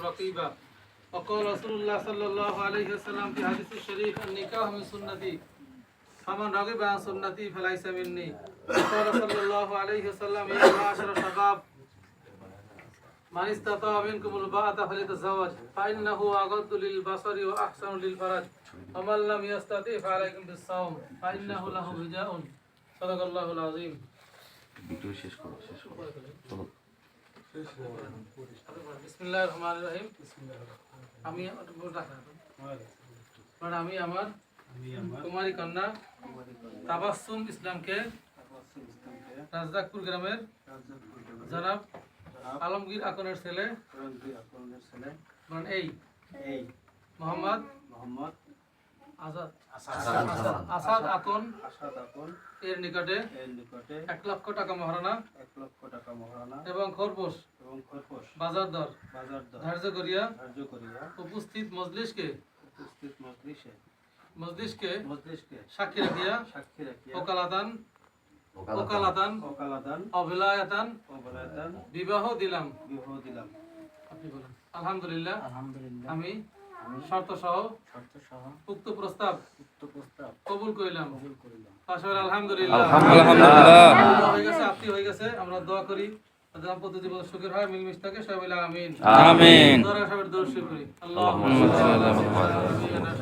رقيبا وقال رسول الله صلى الله عليه وسلم في حديث الشريف النكاح من سنتي فمن رغب عن سنتي فليس مني وقال صلى الله عليه وسلم يا معاشر الشباب من استطاع منكم الباءة فليتزوج فإنه أغض للبصر وأحسن للفرج ومن لم يستطع فعليكم بالصوم فإنه له وجاء صدق الله العظيم video শেষ করো শেষ করো চলো বিসমিল্লাহির রহিম। আমি মানে আমি আমার কুমারী কন্যা। তাবাসুম ইসলামকে রাজদাকপুর গ্রামের জনাব আলমগীর আকনের ছেলে। এই। এই। মোহাম্মদ। মোহাম্মদ। আসাদ আসাদ আকন আসাদ আপন এর নিকটে এর নিকটে এক লক্ষ টাকা মহারণা এক লক্ষ টাকা মহারণা এবং খরপোশ এবং খরপোশ বাজার দর। বাজার দর। ধার্য করিয়া ধার্য করিয়া উপস্থিত মজলিসকে উপস্থিত মজলিসে মজলিসকে মজলিসকে সাক্ষী রাখিয়া সাক্ষী রাখিয়া ওকালাতান। ওকালত ওকালাতান। ওকালাদান অভিলায়াতান। ও বলায়দান বিবাহ দিলাম। বিবাহ দিলাম। আপনি বলেন। আলহামদুলিল্লাহ। আলহামদুলিল্লাহ। আমি শর্ত সহ শর্ত সহ উক্ত প্রস্তাব উক্ত প্রস্তাব কবুল করিলাম। কবুল করিলাম। পাশাপাশি আলহামদুলিল্লাহ। আলহামদুলিল্লাহ। হয়ে গেছে আপনি হয়ে গেছে আমরা দোয়া করি। তাদের দাম্পত্য জীবন সুখের হয় মিলমিশ থাকে সবাই আমিন। আমিন। দোয়া সবার দর্শন করি। আল্লাহ